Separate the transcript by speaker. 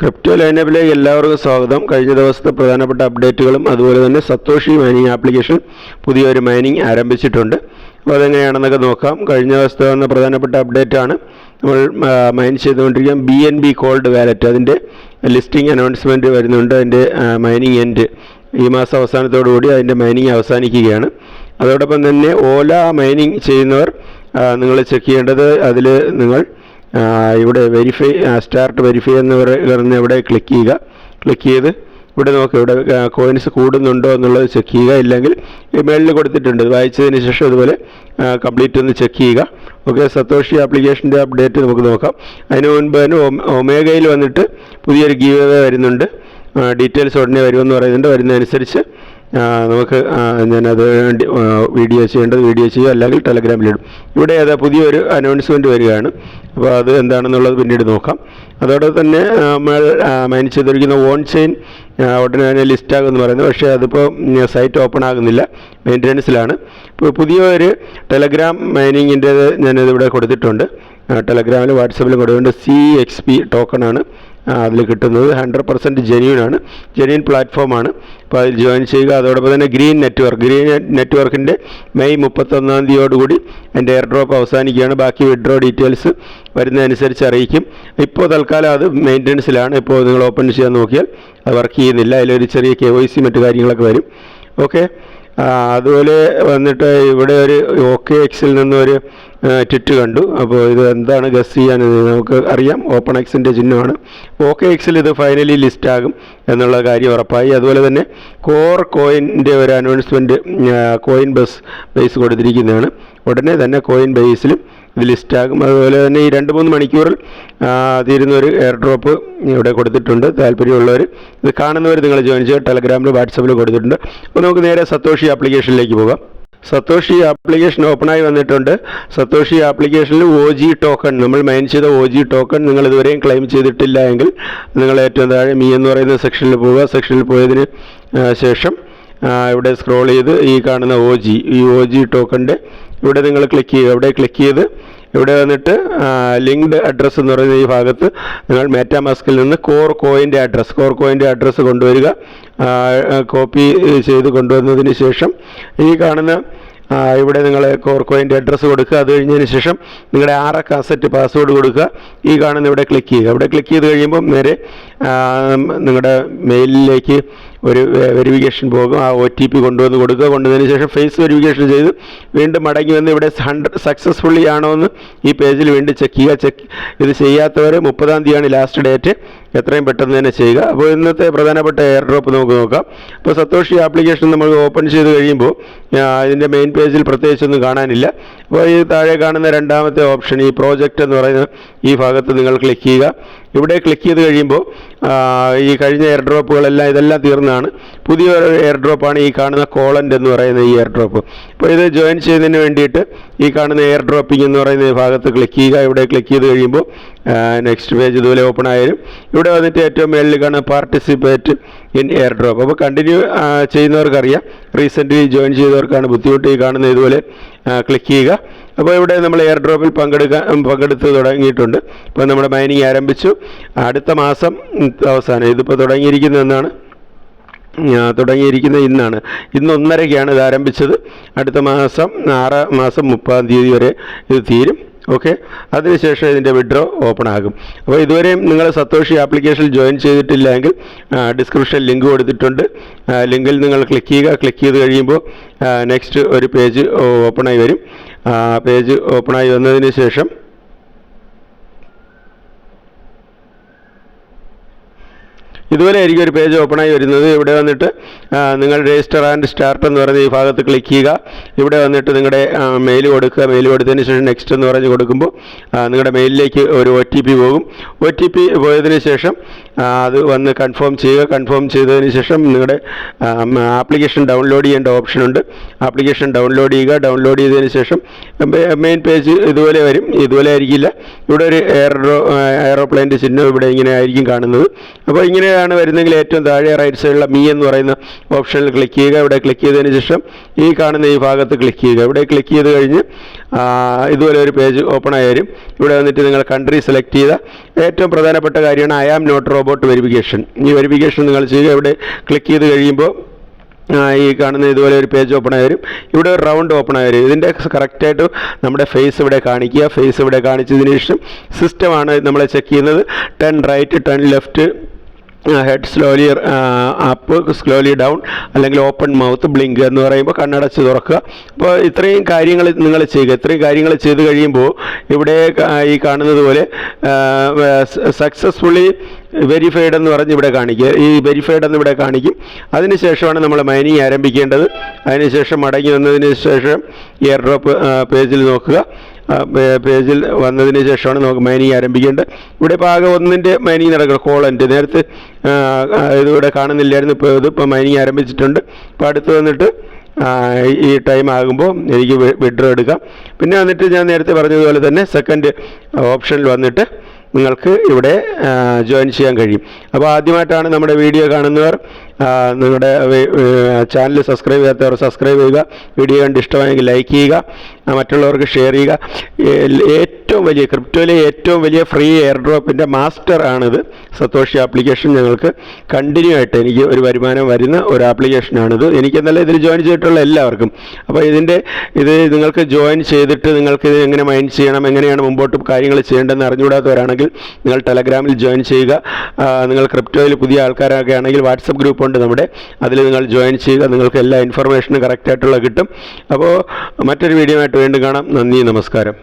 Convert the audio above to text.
Speaker 1: Crypto ലൈനപ്പിലേക്ക് എല്ലാവർക്കും സ്വാഗതം. കഴിഞ്ഞ ദിവസത്തെ പ്രധാനപ്പെട്ട അപ്ഡേറ്റുകളും അതുപോലെ തന്നെ സത്തോഷി മൈനിങ് ആപ്ലിക്കേഷൻ പുതിയൊരു മൈനിങ് ആരംഭിച്ചിട്ടുണ്ട്. അപ്പോൾ അതെങ്ങനെയാണെന്നൊക്കെ നോക്കാം. കഴിഞ്ഞ ദിവസത്തെ വന്ന പ്രധാനപ്പെട്ട അപ്ഡേറ്റാണ്. നമ്മൾ മൈൻ ചെയ്തുകൊണ്ടിരിക്കുന്ന B N B cold wallet അതിന്റെ ലിസ്റ്റിംഗ് അനൗൺസ്മെന്റ് വരുന്നുണ്ട്. അതിന്റെ മൈനിങ് എൻഡ് ഈ മാസം അവസാനത്തോടു കൂടി അതിന്റെ മൈനിങ് അവസാനിക്കുകയാണ്. അതോടൊപ്പം തന്നെ ഓല മൈനിങ് ചെയ്യുന്നവർ നിങ്ങൾ ചെക്ക് ചെയ്യേണ്ടത് അതിൽ നിങ്ങൾ ഇവിടെ വെരിഫൈ സ്റ്റാർട്ട് വെരിഫൈ എന്ന് പറയുന്ന ഇവിടെ ക്ലിക്ക് ചെയ്യുക. ക്ലിക്ക് ചെയ്ത് ഇവിടെ നോക്കുക ഇവിടെ കോയിൻസ് കൂടുന്നുണ്ടോ എന്നുള്ളത് ചെക്ക് ചെയ്യുക. ഇല്ലെങ്കിൽ ഇമെയിലിൽ കൊടുത്തിട്ടുണ്ട്. വായിച്ചതിന് ശേഷം അതുപോലെ കംപ്ലീറ്റ് ഒന്ന് ചെക്ക് ചെയ്യുക. ഓക്കെ സത്തോഷി ആപ്ലിക്കേഷന്റെ അപ്ഡേറ്റ് നമുക്ക് നോക്കാം. അതിന് മുൻപ് തന്നെ ഒമേഗയിൽ വന്നിട്ട് പുതിയൊരു ഗീവ് വരുന്നുണ്ട്. ഡീറ്റെയിൽസ് ഉടനെ വരുമെന്ന് പറയുന്നുണ്ട്. വരുന്നതനുസരിച്ച് നമുക്ക് ഞാനത് വീഡിയോ ചെയ്യേണ്ടത് വീഡിയോ ചെയ്യുക അല്ലെങ്കിൽ ടെലഗ്രാമിലിടും. ഇവിടെ ഏതാ പുതിയൊരു അനൗൺസ്മെന്റ് വരികയാണ്. അപ്പോൾ അത് എന്താണെന്നുള്ളത് പിന്നീട് നോക്കാം. അതോടെ തന്നെ നമ്മൾ മൈൻ ചെയ്തിരിക്കുന്ന ഓൺ ചെയിൻ ഉടനെ തന്നെ ലിസ്റ്റ് ആകുമെന്ന് പറയുന്നത് പക്ഷേ അതിപ്പോൾ സൈറ്റ് ഓപ്പൺ ആകുന്നില്ല. മെയിന്റനൻസിലാണ് ഇപ്പോൾ പുതിയൊരു ടെലഗ്രാം മൈനിങ്ങിന്റേത് ഞാനിത് ഇവിടെ കൊടുത്തിട്ടുണ്ട്. ടെലഗ്രാമിലും വാട്സപ്പിലും കൊടുത്തിട്ടുണ്ട്. സി എക്സ് പി ടോക്കണാണ് അതിൽ കിട്ടുന്നത് ഹൺഡ്രഡ് പെർസെന്റ് ജെന്യൂൻ ആണ്. ജെന്യൂൻ പ്ലാറ്റ്ഫോമാണ് അപ്പോൾ അതിൽ ജോയിൻ ചെയ്യുക. അതോടൊപ്പം തന്നെ ഗ്രീൻ നെറ്റ്വർക്ക് ഗ്രീൻ നെറ്റ്വർക്കിന്റെ മെയ് മുപ്പത്തൊന്നാം തീയതിയോടുകൂടി എന്റെ എയർ ഡ്രോപ്പ് അവസാനിക്കുകയാണ്. ബാക്കി വിഡ്രോ ഡീറ്റെയിൽസ് വരുന്നതനുസരിച്ച് അറിയിക്കും. ഇപ്പോൾ തൽക്കാലം അത് മെയിന്റനൻസിലാണ് ഇപ്പോൾ നിങ്ങൾ ഓപ്പൺ ചെയ്യാൻ നോക്കിയാൽ അത് വർക്ക് ചെയ്യുന്നില്ല. അതിലൊരു ചെറിയ കെ വൈ സി മറ്റു കാര്യങ്ങളൊക്കെ വരും. ഓക്കെ അതുപോലെ വന്നിട്ട് ഇവിടെ ഒരു ഓക്കെ എക്സിൽ നിന്നൊരു ട്വിറ്റ് കണ്ടു. അപ്പോൾ ഇത് എന്താണ് ഗസ് ചെയ്യാൻ നമുക്ക് അറിയാം. ഓപ്പൺ എക്സിന്റെ ചിഹ്നമാണ്. ഓക്കെ എക്സിൽ ഇത് ഫൈനലി ലിസ്റ്റ് ആകും എന്നുള്ള കാര്യം ഉറപ്പായി. അതുപോലെ തന്നെ കോർ കോയിന്റെ ഒരു അനൗൺസ്മെന്റ് കോയിൻ ബസ് ബേസ് കൊടുത്തിരിക്കുന്നതാണ്. ഉടനെ തന്നെ കോയിൻ ബേസിലും ഇത് ലിസ്റ്റാകും. അതുപോലെ തന്നെ ഈ രണ്ട് മൂന്ന് മണിക്കൂറിൽ തീരുന്നൊരു എയർ ഡ്രോപ്പ് ഇവിടെ കൊടുത്തിട്ടുണ്ട്. താല്പര്യമുള്ളവർ ഇത് കാണുന്നവർ നിങ്ങൾ ജോയിൻ ചെയ്യുക ടെലഗ്രാമിൽ വാട്സപ്പിൽ കൊടുത്തിട്ടുണ്ട്. അപ്പോൾ നമുക്ക് നേരെ സത്തോഷി ആപ്ലിക്കേഷനിലേക്ക് പോകാം. സത്തോഷി ആപ്ലിക്കേഷൻ ഓപ്പണായി വന്നിട്ടുണ്ട്. സത്തോഷി ആപ്ലിക്കേഷനിൽ ഒ ജി ടോക്കൺ നമ്മൾ മെയിൻ ചെയ്ത ഒ ജി ടോക്കൺ നിങ്ങൾ ഇതുവരെയും ക്ലെയിം ചെയ്തിട്ടില്ല എങ്കിൽ നിങ്ങൾ ഏറ്റവും താഴെ മീ എന്ന് പറയുന്ന സെക്ഷനിൽ പോവുക. സെക്ഷനിൽ പോയതിന് ശേഷം ഇവിടെ സ്ക്രോൾ ചെയ്ത് ഈ കാണുന്ന ഒ ജി ഈ ഒ ജി ടോക്കണിന്റെ ഇവിടെ നിങ്ങൾ ക്ലിക്ക് ചെയ്യുക. ഇവിടെ ക്ലിക്ക് ചെയ്ത്? ഇവിടെ വന്നിട്ട് ലിങ്ക്ഡ് അഡ്രസ്സ് എന്ന് പറയുന്ന ഈ ഭാഗത്ത് നിങ്ങൾ മെറ്റാമാസ്കിൽ നിന്ന് കോർ കോയിന്റെ അഡ്രസ്സ് കോർ കോയിന്റെ അഡ്രസ്സ് കൊണ്ടുവരിക. കോപ്പി ചെയ്ത് കൊണ്ടുവന്നതിന് ശേഷം ഈ കാണുന്ന ഇവിടെ നിങ്ങൾ കോർ കോയിന്റെ അഡ്രസ്സ് കൊടുക്കുക. അത് കഴിഞ്ഞതിന് ശേഷം നിങ്ങളുടെ ആറ് കാസറ്റ് പാസ്വേഡ് കൊടുക്കുക. ഈ കാണുന്ന ഇവിടെ ക്ലിക്ക് ചെയ്യുക. ഇവിടെ ക്ലിക്ക് ചെയ്ത് കഴിയുമ്പോൾ നേരെ നിങ്ങളുടെ മെയിലിലേക്ക് ഒരു വെരിഫിക്കേഷൻ പോകും. ആ ഒ ടി പി കൊണ്ടുവന്ന് കൊടുക്കുക. കൊണ്ടുവന്നതിന് ശേഷം ഫേസ് വെരിഫിക്കേഷൻ ചെയ്ത് വീണ്ടും മടങ്ങി വന്ന് ഇവിടെ ഹൺഡ്രഡ് സക്സസ്ഫുള്ളി ആണോ എന്ന് ഈ പേജിൽ വീണ്ടും ചെക്ക് ചെയ്യുക. ചെക്ക് ഇത് ചെയ്യാത്തവർ മുപ്പതാം തീയതിയാണ് ലാസ്റ്റ് ഡേറ്റ് എത്രയും പെട്ടെന്ന് തന്നെ ചെയ്യുക. അപ്പോൾ ഇന്നത്തെ പ്രധാനപ്പെട്ട എയർ ഡ്രോപ്പ് നമുക്ക് നോക്കാം. അപ്പോൾ സത്തോഷി ആപ്ലിക്കേഷൻ നമ്മൾ ഓപ്പൺ ചെയ്ത് കഴിയുമ്പോൾ അതിന്റെ മെയിൻ പേജിൽ പ്രത്യേകിച്ചൊന്നും കാണാനില്ല. അപ്പോൾ ഈ താഴെ കാണുന്ന രണ്ടാമത്തെ ഓപ്ഷൻ ഈ പ്രോജക്റ്റ് എന്ന് പറയുന്ന ഈ ഭാഗത്ത് നിങ്ങൾ ക്ലിക്ക് ചെയ്യുക. ഇവിടെ ക്ലിക്ക് ചെയ്ത് കഴിയുമ്പോൾ ഈ കഴിഞ്ഞ എയർ ഡ്രോപ്പുകളെല്ലാം ഇതെല്ലാം തീർന്നതാണ്. പുതിയൊരു എയർ ഡ്രോപ്പാണ് ഈ കാണുന്ന കോളന്റ് എന്ന് പറയുന്ന ഈ എയർ ഡ്രോപ്പ് അപ്പോൾ ഇത് ജോയിൻ ചെയ്യുന്നതിന് വേണ്ടിയിട്ട് ഈ കാണുന്ന എയർ ഡ്രോപ്പിംഗ് എന്ന് പറയുന്ന ഭാഗത്ത് ക്ലിക്ക് ചെയ്യുക. ഇവിടെ ക്ലിക്ക് ചെയ്ത് കഴിയുമ്പോൾ നെക്സ്റ്റ് പേജ് ഇതുപോലെ ഓപ്പൺ ആയാലും ഇവിടെ വന്നിട്ട് ഏറ്റവും മേളിൽ കാണുന്ന പാർട്ടിസിപ്പേറ്റ് ഇൻ എയർ ഡ്രോപ്പ് അപ്പോൾ കണ്ടിന്യൂ ചെയ്യുന്നവർക്കറിയാം. റീസെന്റ്ലി ജോയിൻ ചെയ്തവർക്കാണ് ബുദ്ധിമുട്ട് ഈ കാണുന്ന ഇതുപോലെ ക്ലിക്ക് ചെയ്യുക. അപ്പോൾ ഇവിടെ നമ്മൾ എയർ ഡ്രോപ്പിൽ പങ്കെടുക്കാൻ പങ്കെടുത്ത് തുടങ്ങിയിട്ടുണ്ട്. ഇപ്പോൾ നമ്മുടെ മൈനിങ് ആരംഭിച്ചു. അടുത്ത മാസം അവസാനം. ഇതിപ്പോൾ തുടങ്ങിയിരിക്കുന്നതെന്നാണ് തുടങ്ങിയിരിക്കുന്ന ഇന്നാണ്. ഇന്ന് ഒന്നരയ്ക്കാണ് ഇത് ആരംഭിച്ചത്. അടുത്ത മാസം ആറ് മാസം മുപ്പതാം തീയതി വരെ ഇത് തീരും. ഓക്കെ? അതിനുശേഷം ഇതിന്റെ വിഡ്രോ ഓപ്പൺ ആകും. അപ്പോൾ ഇതുവരെയും നിങ്ങൾ സത്തോഷി ആപ്ലിക്കേഷനിൽ ജോയിൻ ചെയ്തിട്ടില്ല എങ്കിൽ ഡിസ്ക്രിപ്ഷൻ ലിങ്ക് കൊടുത്തിട്ടുണ്ട്. ലിങ്കിൽ നിങ്ങൾ ക്ലിക്ക് ചെയ്യുക. ക്ലിക്ക് ചെയ്ത് കഴിയുമ്പോൾ നെക്സ്റ്റ് ഒരു പേജ് ഓപ്പണായി വരും. പേജ് ഓപ്പണായി വന്നതിന് ശേഷം ഇതുപോലെ ആയിരിക്കും ഒരു പേജ് ആയി വരുന്നത് ഇവിടെ വന്നിട്ട് നിങ്ങൾ രജിസ്റ്റർ ആൻഡ് സ്റ്റാർട്ട് എന്ന് പറയുന്ന ഈ ഭാഗത്ത് ക്ലിക്ക് ചെയ്യുക. ഇവിടെ വന്നിട്ട് നിങ്ങളുടെ മെയിൽ കൊടുക്കുക. മെയിൽ കൊടുത്തതിന് ശേഷം നെക്സ്റ്റ് എന്ന് പറഞ്ഞ് കൊടുക്കുമ്പോൾ നിങ്ങളുടെ മെയിലിലേക്ക് ഒരു ഒ ടി പി പോകും. ഒ ടി പി പോയതിന് ശേഷം അത് വന്ന് കൺഫേം ചെയ്യുക. കൺഫേം ചെയ്തതിന് ശേഷം നിങ്ങളുടെ ആപ്ലിക്കേഷൻ ഡൗൺലോഡ് ചെയ്യേണ്ട ഓപ്ഷൻ ഉണ്ട്. ആപ്ലിക്കേഷൻ ഡൗൺലോഡ് ചെയ്യുക. ഡൗൺലോഡ് ചെയ്തതിന് ശേഷം മെയിൻ പേജ് ഇതുപോലെ വരും. ഇതുപോലെ ആയിരിക്കില്ല. ഇവിടെ ഒരു എയറോ എയറോപ്ലെയിന്റെ ചിഹ്നം ഇവിടെ ഇങ്ങനെ ആയിരിക്കും കാണുന്നത്. അപ്പോൾ ഇങ്ങനെ ഇവിടെയാണ് വരുന്നെങ്കിൽ ഏറ്റവും താഴെ റൈറ്റ് സൈഡിലുള്ള മീ എന്ന് പറയുന്ന ഓപ്ഷനിൽ ക്ലിക്ക് ചെയ്യുക. ഇവിടെ ക്ലിക്ക് ചെയ്തതിന് ശേഷം ഈ കാണുന്ന ഈ ഭാഗത്ത് ക്ലിക്ക് ചെയ്യുക. ഇവിടെ ക്ലിക്ക് ചെയ്ത് കഴിഞ്ഞ് ഇതുപോലെ ഒരു പേജ് ഓപ്പൺ ആയി വരും. ഇവിടെ വന്നിട്ട് നിങ്ങൾ കൺട്രി സെലക്ട് ചെയ്ത ഏറ്റവും പ്രധാനപ്പെട്ട കാര്യമാണ് I am not robot verification ഈ വെരിഫിക്കേഷൻ നിങ്ങൾ ചെയ്യുക. ഇവിടെ ക്ലിക്ക് ചെയ്ത് കഴിയുമ്പോൾ ഈ കാണുന്ന ഇതുപോലെ ഒരു പേജ് ഓപ്പൺ ആയി വരും. ഇവിടെ ഒരു റൗണ്ട് ഓപ്പൺ ആയി വരും. ഇതിന്റെ കറക്റ്റായിട്ട് നമ്മുടെ ഫേസ് ഇവിടെ കാണിക്കുക. ഫേസ് ഇവിടെ കാണിച്ചതിന് ശേഷം സിസ്റ്റമാണ് നമ്മളെ ചെക്ക് ചെയ്യുന്നത്. Turn right turn left head slowly up slowly down അല്ലെങ്കിൽ ഓപ്പൺ മൗത്ത് ബ്ലിങ്ക് എന്ന് പറയുമ്പോൾ കണ്ണടച്ച് തുറക്കുക. അപ്പോൾ ഇത്രയും കാര്യങ്ങൾ നിങ്ങൾ ചെയ്യുക. ഇത്രയും കാര്യങ്ങൾ ചെയ്ത് കഴിയുമ്പോൾ ഇവിടെ ഈ കാണുന്നത് പോലെ സക്സസ്ഫുള്ളി വെരിഫൈഡ് എന്ന് പറഞ്ഞ് ഇവിടെ കാണിക്കുക. ഈ വെരിഫൈഡ് എന്ന് ഇവിടെ കാണിക്കും. അതിനുശേഷമാണ് നമ്മൾ മൈനിങ് ആരംഭിക്കേണ്ടത്. അതിനുശേഷം മടങ്ങി വന്നതിന് ശേഷം എയർ ഡ്രോപ്പ് പേജിൽ നോക്കുക. പേജിൽ വന്നതിന് ശേഷമാണ് നമുക്ക് മൈനിങ് ആരംഭിക്കേണ്ടത്. ഇവിടെ ഭാഗം ഒന്നിന്റെ മൈനിങ് നടക്കുക കോളന്റ് നേരത്തെ ഇതിവിടെ കാണുന്നില്ലായിരുന്നു. ഇപ്പോൾ ഇതിപ്പോൾ മൈനിങ് ആരംഭിച്ചിട്ടുണ്ട്. ഇപ്പോൾ അടുത്ത് വന്നിട്ട് ഈ ടൈം ആകുമ്പോൾ എനിക്ക് വിഡ്രോ എടുക്കാം. പിന്നെ വന്നിട്ട് ഞാൻ നേരത്തെ പറഞ്ഞതുപോലെ തന്നെ സെക്കൻഡ് ഓപ്ഷനിൽ വന്നിട്ട് നിങ്ങൾക്ക് ഇവിടെ ജോയിൻ ചെയ്യാൻ കഴിയും. അപ്പോൾ ആദ്യമായിട്ടാണ് നമ്മുടെ വീഡിയോ കാണുന്നവർ നിങ്ങളുടെ ചാനൽ സബ്സ്ക്രൈബ് ചെയ്യാത്തവർ സബ്സ്ക്രൈബ് ചെയ്യുക. വീഡിയോ കണ്ട് ഇഷ്ടമായെങ്കിൽ ലൈക്ക് ചെയ്യുക. മറ്റുള്ളവർക്ക് ഷെയർ ചെയ്യുക. ഏറ്റവും വലിയ ക്രിപ്റ്റോയിലെ ഏറ്റവും വലിയ ഫ്രീ എയർ ഡ്രോപ്പിന്റെ മാസ്റ്റർ ആണിത് സത്തോഷി ആപ്ലിക്കേഷൻ ഞങ്ങൾക്ക് കണ്ടിന്യൂ ആയിട്ട് എനിക്ക് ഒരു വരുമാനം വരുന്ന ഒരു ആപ്ലിക്കേഷനാണിത് എനിക്കെന്നല്ല ഇതിൽ ജോയിൻ ചെയ്തിട്ടുള്ള എല്ലാവർക്കും. അപ്പോൾ ഇതിന്റെ ഇത് നിങ്ങൾക്ക് ജോയിൻ ചെയ്തിട്ട് നിങ്ങൾക്ക് ഇത് എങ്ങനെ മൈൻഡ് ചെയ്യണം എങ്ങനെയാണ് മുമ്പോട്ട് കാര്യങ്ങൾ ചെയ്യേണ്ടതെന്ന് അറിഞ്ഞുകൂടാത്തവരാണെങ്കിൽ നിങ്ങൾ ടെലഗ്രാമിൽ ജോയിൻ ചെയ്യുക. നിങ്ങൾ ക്രിപ്റ്റോയിൽ പുതിയ ആൾക്കാരൊക്കെ ആണെങ്കിൽ വാട്സപ്പ് ഗ്രൂപ്പ് ഉണ്ട് നമ്മുടെ അതിൽ നിങ്ങൾ ജോയിൻ ചെയ്യുക നിങ്ങൾക്ക് എല്ലാ ഇൻഫർമേഷനും കറക്റ്റായിട്ടുള്ള കിട്ടും. അപ്പോൾ മറ്റൊരു വീഡിയോ ആയിട്ട് വീണ്ടും കാണാം. നന്ദി നമസ്കാരം.